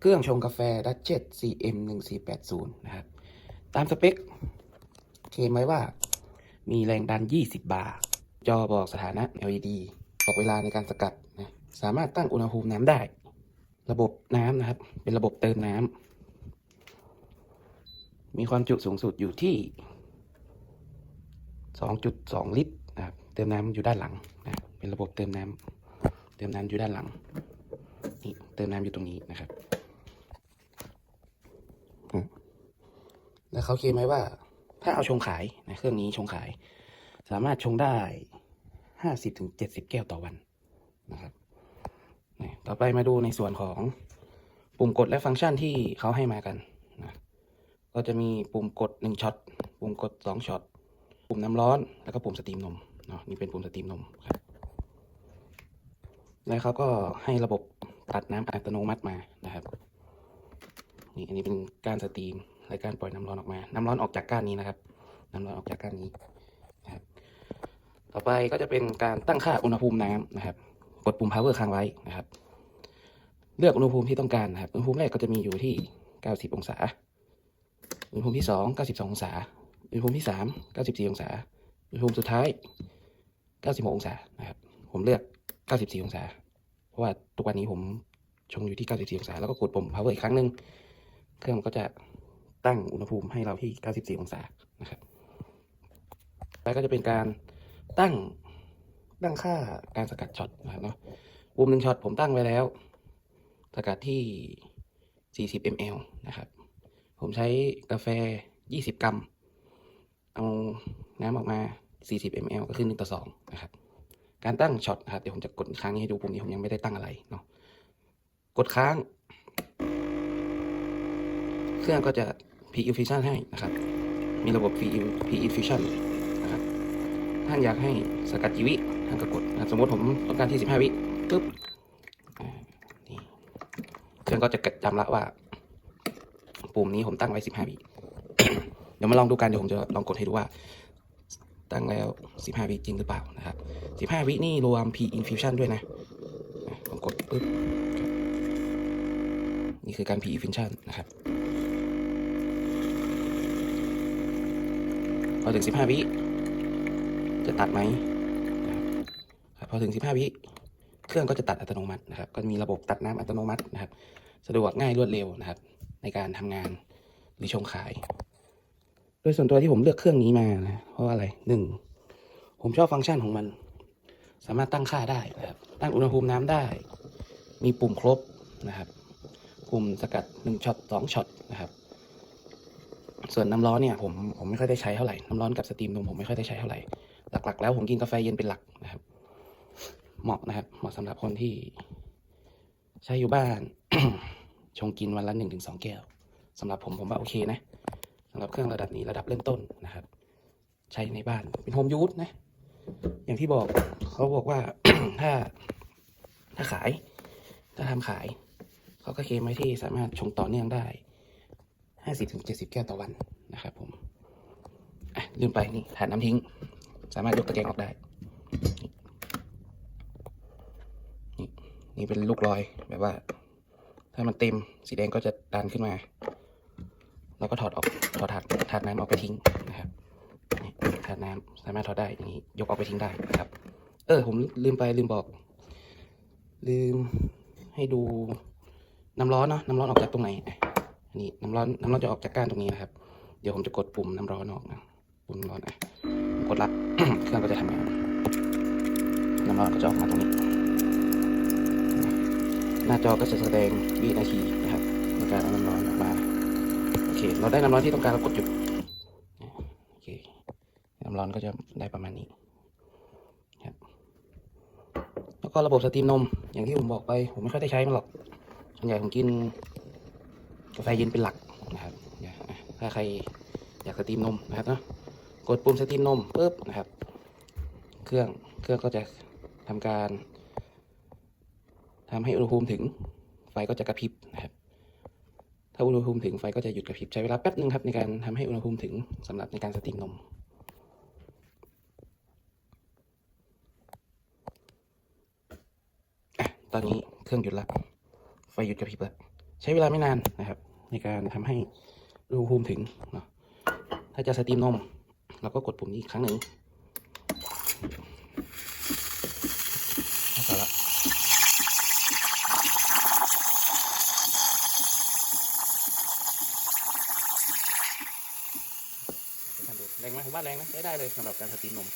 เครื่องชงกาแฟดัชเชส CM 1480นะครับ ตามสเปคเคลมไว้ว่า มีแรงดัน 20 บาร์ จอบอกสถานะ LED บอกเวลาในการสกัดนะสามารถตั้งอุณหภูมิน้ำได้ ระบบน้ำนะครับ เป็นระบบเติมน้ำ มีความจุสูงสุดอยู่ที่ 2.2 ลิตรนะครับ เติมน้ำอยู่ด้านหลังนะเป็นระบบเติมน้ำเติมน้ำอยู่ด้านหลังนี่เติมน้ำอยู่ตรงนี้นะครับอืม แล้วเขาเคลมไว้ว่า ถ้าเอาชงขายนะเครื่องนี้ชงขาย สามารถชงได้ห้าสิบถึงเจ็ดสิบแก้วต่อวันนะครับต่อไปมาดูในส่วนของปุ่มกดและฟังก์ชันที่เขาให้มากันนะก็จะมีปุ่มกดหนึ่งช็อตปุ่มกดสองช็อตปุ่มน้ำร้อนแล้วก็ปุ่มสตรีมนมเนาะนี่เป็นปุ่มสตรีมนมครับแล้วเขาก็ให้ระบบตัดน้ำอัตโนมัติมานะครับนี่อันนี้เป็นการสตรีม และการปล่อยน้ำร้อนออกมา น้ำร้อนออกจากก้านนี้นะครับ น้ำร้อนออกจากก้านนี้นะครับ ต่อไปก็จะเป็นการตั้งค่าอุณหภูมิน้ำนะครับ กดปุ่ม power ค้างไว้นะครับ เลือกอุณหภูมิที่ต้องการนะครับ อุณหภูมิแรกก็จะมีอยู่ที่ 90 องศา อุณหภูมิที่ 2 92 องศา อุณหภูมิที่ 3 94 องศา อุณหภูมิสุดท้าย 96 องศานะครับ ผมเลือก 94 องศา เพราะว่าทุกวันนี้ผมชงอยู่ที่ 94 องศา แล้วก็กดปุ่ม power อีกครั้งหนึ่งเครื่องก็จะ ตั้งอุณหภูมิให้เราที่ 94 องศานะครับแล้วก็จะเป็นการตั้งตั้งค่าการสกัดช็อตนะครับเนาะปุ่มหนึ่งช็อตผมตั้งไว้แล้ว สกัดที่ 40 ml นะครับ ผมใช้กาแฟ 20 กรัม เอาน้ำออกมา 40 ml ก็คือ1ต่อ2นะครับ การตั้งช็อตนะครับ เดี๋ยวผมจะกดครั้งนี้ให้ดูปุ่มนี้ผมยังไม่ได้ตั้งอะไรเนาะ กดค้าง เครื่องก็จะ PE Fusion ให้นะครับ มีระบบ PE PE Fusion นะครับ ท่านอยากให้สกัดกี่วิ ท่านก็กดสมมติผมต้องการที่ 15 วิปุ๊บเครื่องก็จะจำละว่า ปุ่มนี้ผมตั้งไว้ 15 วิ เดี๋ยวมาลองดูกันเดี๋ยวผมจะลองกดให้ดูว่า ตั้งแล้ว 15 วิจริงหรือเปล่านะครับ 15 วินี่รวม P infusion ด้วยนะผมกดปุ๊บนี่คือการ P infusion นะครับ อถึง15วิ จะตัดไหมพอถึง15วิ เครื่องก็จะตัดอัตโนมัตินะครับ ก็มีระบบตัดน้ำอัตโนมัตินะครับ สะดวกง่ายรวดเร็วนะครับ ในการทำงานหรือชงขาย โดยส่วนตัวที่ผมเลือกเครื่องนี้มานะ เพราะาอะไรหนึ่งผมชอบฟังก์ชันของมัน สามารถตั้งค่าได้นะครับ ตั้งอุณหภูมิน้ำได้ มีปุ่มครบนะครับ ปุ่มสกัดหนึ่งช็อตสองช็อตนะครับ ส่วนน้ำร้อนเนี่ยผมผมไม่ค่อยได้ใช้เท่าไหร่น้ำร้อนกับสตรีมนมผมไม่ค่อยได้ใช้เท่าไหร่หลักๆ แล้วผมกินกาแฟเย็นเป็นหลักนะครับ เหมาะนะครับ เหมาะสำหรับคนที่ ใช้อยู่บ้าน ชงกินวันละหนึ่งถึงสองแก้วสำหรับผมผมว่าโอเคนะสำหรับเครื่องระดับนี้ระดับเริ่มต้นนะครับ ใช้ในบ้านเป็นโฮมยูสนะ อย่างที่บอกเขาบอกว่าถ้า ถ้าขาย ถ้าทำขาย เขาก็เคลมไว้ที่สามารถชงต่อเนื่องได้ ห้าสิบถึงเจ็ดสิบแก้วต่อวันนะครับผมอะลืมไปนี่ฐานน้ำทิ้ง สามารถยกตะแกรงออกได้ นี่นี่เป็นลูกรอยแบบว่า ถ้ามันเต็มสีแดงก็จะดันขึ้นมา แล้วก็ถอดออกถอดถาดถาดน้ำออกไปทิ้งนะครับนี่ถาดน้ำสามารถถอดได้อย่างนี้ยกออกไปทิ้งได้นะครับ เออผมลืมไปลืมบอก ลืมให้ดูน้ำร้อนเนาะน้ำร้อนออกจากตรงไหน อันนี้น้ำร้อนน้ำร้อนจะออกจากก้านตรงนี้นะครับ เดี๋ยวผมจะกดปุ่มน้ำร้อนออกนะปุ่มร้อนอะกดรับเครื่องก็จะทำงานน้ำร้อนก็จะออกมาตรงนี้ หน้าจอก็จะแสดงวินาทีนะครับในการเอาน้ำร้อนออกมาโอเค เราได้น้ำร้อนที่ต้องการเรากดหยุดโอเคน้ำร้อนก็จะได้ประมาณนี้ครับแล้วก็ระบบสตรีมนม อย่างที่ผมบอกไป ผมไม่ค่อยได้ใช้มันหรอกส่วนใหญ่ผมกิน กาแฟเย็นเป็นหลักนะครับถ้าใครอยากสตรีมนมนะครับเนาะกดปุ่มสตรีมนมปุ๊บนะครับ เครื่องเครื่องก็จะทำการทำให้อุณหภูมิถึงไฟก็จะกระพริบนะครับ ถ้าอุณหภูมิถึงไฟก็จะหยุดกระพริบใช้เวลาแป๊บนึงครับในการทำให้อุณหภูมิถึงสำหรับในการสตรีมนมอะตอนนี้เครื่องหยุดแล้วไฟหยุดกระพริบแล้วใช้เวลาไม่นานนะครับ ในการทำให้อุณหภูมิถึงเนาะถ้าจะสตรีมนมเราก็กดปุ่มนี้อีกครั้งหนึ่งเอาละแรงไหมผมว่าแรงนะใช้ได้เลยสำหรับการสตรีมนม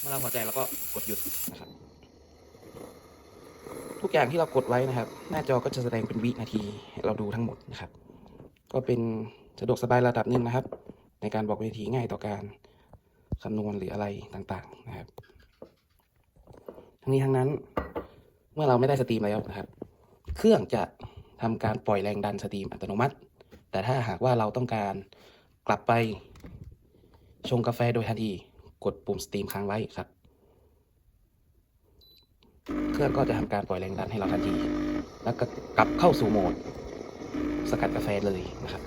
เมื่อเราพอใจเราก็กดหยุดนะครับ ทุกอย่างที่เรากดไว้นะครับ หน้าจอก็จะแสดงเป็นวินาทีเราดูทั้งหมดนะครับ ก็เป็นสะดวกสบายระดับหนึ่งนะครับ ในการบอกวิธีง่ายต่อการคำนวณหรืออะไรต่างๆนะครับทั้งนี้ทั้งนั้นเมื่อเราไม่ได้สตรีมแล้วนะครับ เครื่องจะทำการปล่อยแรงดันสตรีมอัตโนมัติ แต่ถ้าหากว่าเราต้องการกลับไปชงกาแฟโดยทันทีกดปุ่มสตรีมค้างไว้ครับ เครื่องก็จะทำการปล่อยแรงดันให้เราทันที แล้วก็กลับเข้าสู่โหมด สกัดกาแฟเลยนะครับ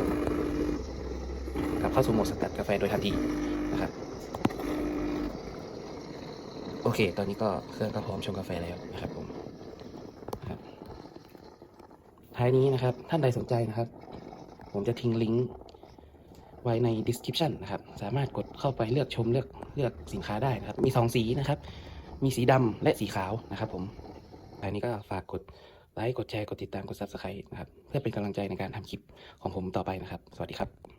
กลับเข้าสู่โหมดสกัดกาแฟโดยทันทีนะครับ โอเค ตอนนี้ก็เครื่องก็พร้อมชงกาแฟแล้วนะครับผมท้ายนี้นะครับ ท่านใดสนใจนะครับ ผมจะทิ้งลิงก์ไว้ใน description นะครับ สามารถกดเข้าไปเลือกชมเลือกเลือกสินค้าได้นะครับ มีสองสีนะครับ มีสีดำและสีขาวนะครับผมอันนี้ก็ฝากกดไลค์ กดแชร์ กดติดตาม กดซับสไครต์นะครับ เพื่อเป็นกำลังใจในการทำคลิปของผมต่อไปนะครับ สวัสดีครับ